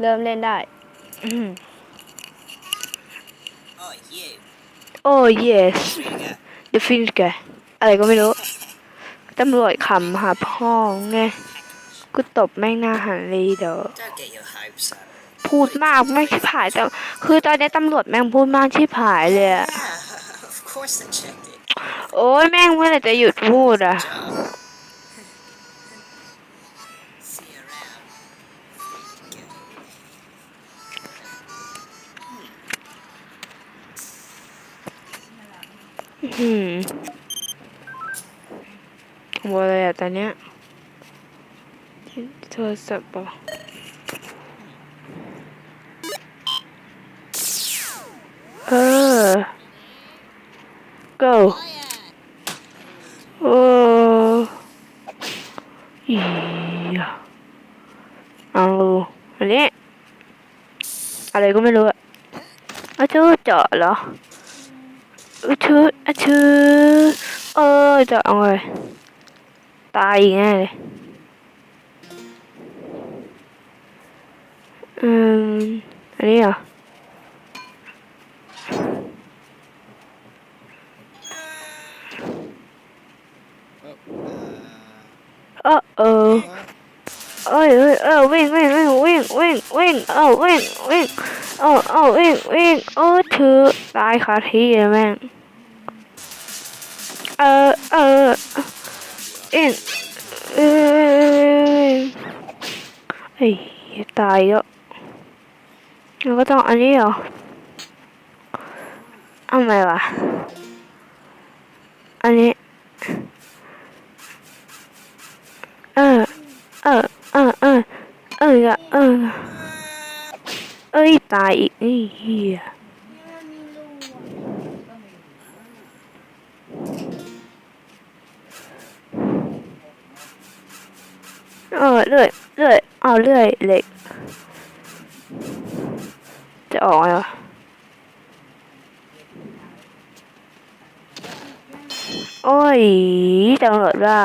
เริ่มเล่นได้ Oh, you. โอ้ yes Free to go. the finish แกอะไรก็ไม่รู้ ตำรวจขำหาพ่อไง กูตบแม่งหน้าหันเลยเดี๋ยว Don't get your hopes up. พูดมากไม่ชิบหายแต่คือตอนนี้ตำรวจแม่งพูดมากชิบหายเลยอะ Yeah, of course they checked it. โอ้ยแม่งเมื่อไหร่จะหยุดพูดอะ อืมหมดเลยอะตอนเนี้ยโทรศัพท์ปะเออ go โอ้อีเอาอันนี้อะไรก็ไม่รู้อะอาจูเจาะเหรอ อาชูอาชูเออจะเอาไงตายอีกแน่เลยอืมอันนี้เหรอเออเออเอ้ยเอ้ยเออวิ่งวิ่งวิ่งวิ่งวิ่งวิ่งเออวิ่งวิ่ง เออเออวิ่งวิ่งเออถือตายคาที่เลยแม่ง เออเออวิ่งเออเฮ้ตายแล้วแล้วก็ต้องอันนี้เหรอเอาไหมวะอันนี้ เออ เออ เออ เออ เอออะเออ เอ้ย ตายอีกไอ้เหี้ยเออเลื่อยเลื่อยเอาเลื่อยเหล็ก จะออกไงวะโอ้ยตำรวจว่า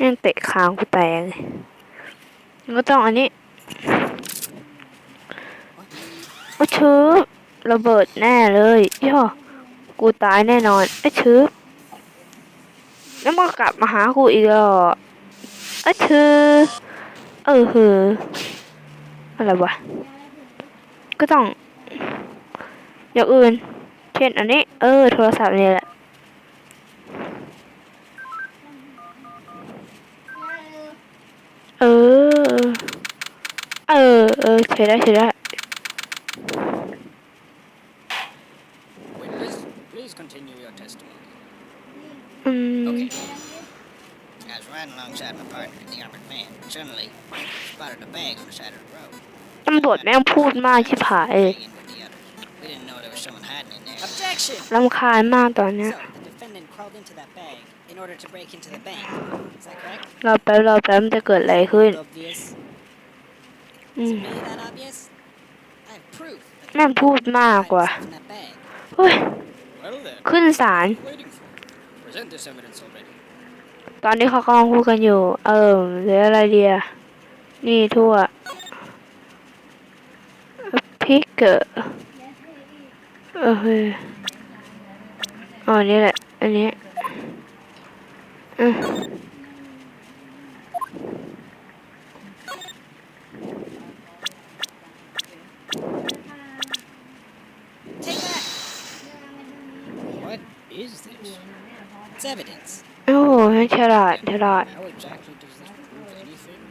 ยังเตะคางกูแตกเลยงั้นก็ต้องอันนี้ โอ้ชืบระเบิดแน่เลยย่อกูตายแน่นอนไอ้ชืบแล้วมันกลับมาหากูอีกแล้วอะไอ้ชืบเออเหออะไรวะก็ต้อง อย่างอื่น เช่นอันนี้ เออ โทรศัพท์นี่แหละเออ เออ เออใช้ได้ใช้ได้ I was riding alongside my partner, the armored man. Suddenly, spotted a bag on the side of the road. ตำรวจแม่งพูดมากชิบหายเลย Bag in with the others. We didn't know there was someone hiding in there. Objection! รำคาญมากตอนเนี้ย So, the defendant crawled into that bag in order to break into the bank. Is that correct? รอแป๊บรอแป๊บมันจะเกิดอะไรขึ้น Obvious. อื Is ม it really that obvious? I have proof. that the แม่งพูดมาก defendant กว่า himself in that bag. เฮ้ย Well then, ขึ้นศาล waiting for. Present this evidence already. ตอนนี้เขากำลังพูดกันอยู่ เออหรืออะไรเดียนี่ทั่วพิกเกอร์เออเฮ้ยอ๋อนี่แหละ อันนี้อืม Take that! What is this? It's evidence. โอ้โหฉลาดฉลาด How exactly does this prove anything?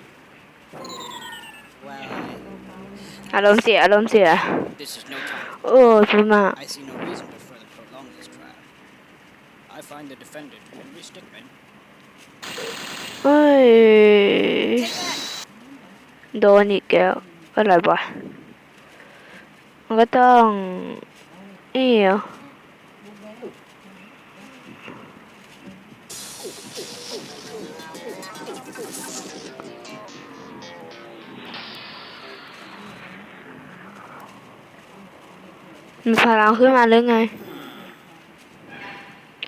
Well, อารมณ์เสีย อารมณ์เสีย this is no time. โอ้พูดมาก I see no reason to further prolong this trial. I find the defendant, Henry Stickman, เฮ้ย โดนอีกแล้วอะไรวะมันก็ต้องนี่เหรอ มีพลังขึ้นมาหรือไง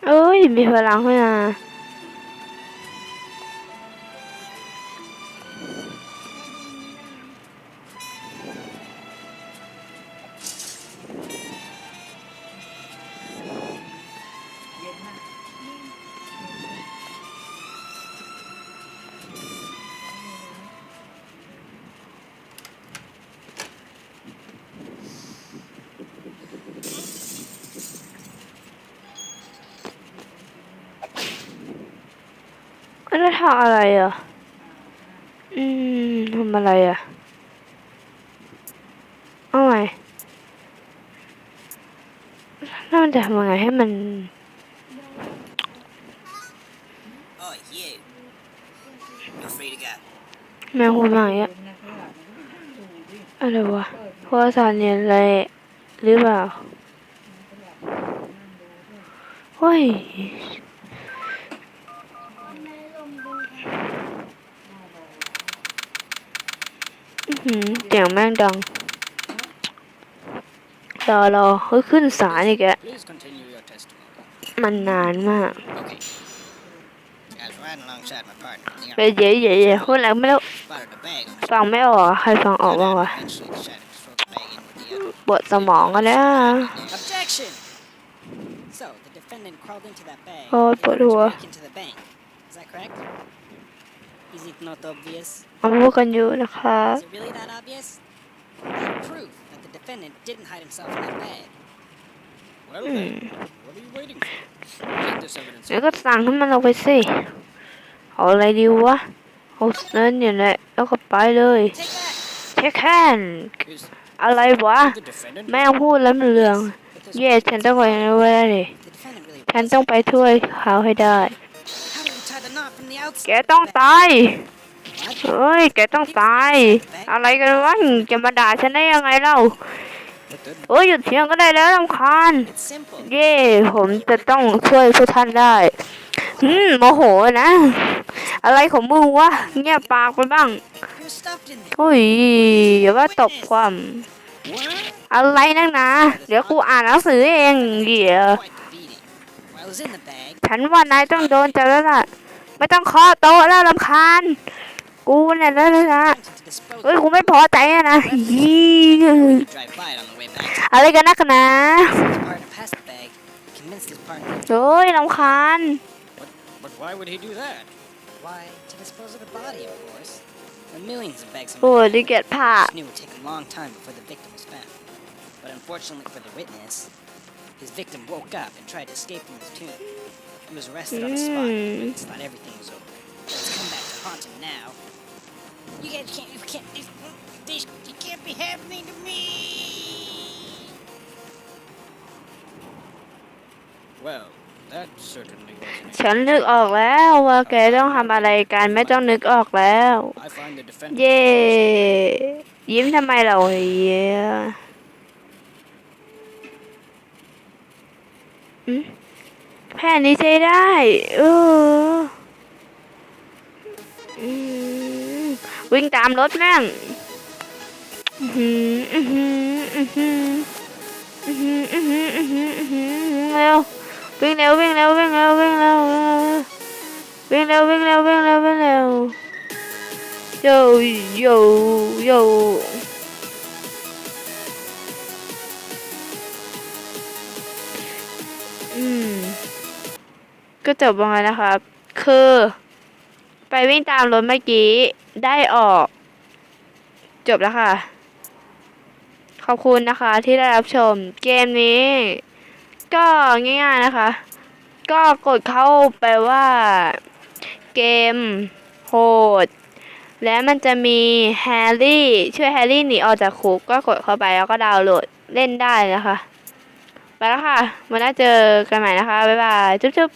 เอ้ย มีพลังขึ้นมา ทำอะไรอะ อืมทำอะไรอะเอาใหม่แล้วมันจะทำยังไงให้มัน Oh, you. You're free to go. แม่พูดมาอย่างเงี้ยอะไรวะเพราะว่าสารเรียอะไรหรือเปล่า เฮ้ย อื้อหือเสียงแม่งดัง รอรอเฮ้ยขึ้นศาลอีกแก Please continue your testimony. มันนานมาก Okay. I was riding alongside my partner. in the ไปเดี๋ยวเดี๋ยวเดี๋ยวพูดอะไรไม่รู้ Spotted a bag on the ฟังไม่ออกอะใครฟังออกบ้างวะ Eventually decided to throw the bag in with the other. ปวดสมองกันแล้ว Objection! So, the defendant crawled into that Is that correct? Is it not obvious? มาพูดกันอยู่นะคะ Is it really that obvious? I have proof that the defendant didn't hide himself in that bag. Well Hmm. then, what are you waiting for? Get this evidence แล้วก็สั่งให้มันลงไปสิ เอาอะไรดีวะเอาเนินเนี่ยแหละแล้วก็ไปเลย Take that! เช็คแคน Is อะไรวะ the defendant แม่งพูดแล้วไม่รู้เรื่อง But this เย่ฉันต้องไปไว้ดิ the defendant really ฉันต้องไปช่วยเขาให้ได้ แกต้องตาย What? เฮ้ย แกต้องตาย อะไรกันวะจะมาด่าฉันได้ยังไงเล่า But then โอ้ยหยุดเถียงก็ได้แล้วลำคาญ it's simple. เย่ผมจะต้องช่วยพวกท่านได้ อืมโมโหนะ อะไรของมึงวะ เงียบปากไปบ้าง You're stuffed in there. โอ้ยอย่าว่าตบความ What? อะไรนักหนาเดี๋ยวกูอ่านหนังสือเองเดี๋ยว Quite the beating. While I was in the bag, ฉันว่านายต้องโดนจับแล้วล่ะ ไม่ต้องเคาะโต๊ะแล้วลำคาญ กูเนี่ยแล้วนะ attempted to dispose เฮ้ย of กูไม่พอใจอะนะยี it. Drive by it on the way back. อะไรกันนักหนา His partner passed the bag, convinced his partner. เฮ้ยลำคาญ But why would he do that? Why, to dispose of the body, of course. There are millions of bags of โอ้ยดิเกตผ้า He knew it would take a long time before the victim was found. But unfortunately for the witness, his victim woke up and tried to escape from his tomb. He was arrested on the spot. You guys can't, you can't, this, this, it can't be happening to me. Well, that certainly wasn't ฉันนึกออกแล้วว่าแกต้องทำอะไรกันไม่ต้องนึกออกแล้ว I find the defendant เย่ยิ้มทำไมเราเฮียอืมแผ่นนี้ใช้ได้ เอออืม วิ่งตามรถแม่งเร็ววิ่งเร็ววิ่งเร็ววิ่งเร็ววิ่งเร็ววิ่งเร็ววิ่งเร็ววิ่งเร็ววิ่งเร็วโยโยโยอืมก็จบลงแล้วนะครับ คือ ไปวิ่งตามรถเมื่อกี้ ได้ออก จบแล้วค่ะ ขอบคุณนะคะที่ได้รับชมเกมนี้ ก็ง่ายๆนะคะ ก็กดเข้าไปว่าเกมโหด และมันจะมีแฮร์รี่ช่วยแฮร์รี่หนีออกจากคุกก็กดเข้าไปแล้วก็ดาวน์โหลดเล่นได้นะคะ ไปแล้วค่ะมาน่าเจอกันใหม่นะคะ บ๊ายบาย จุ๊บ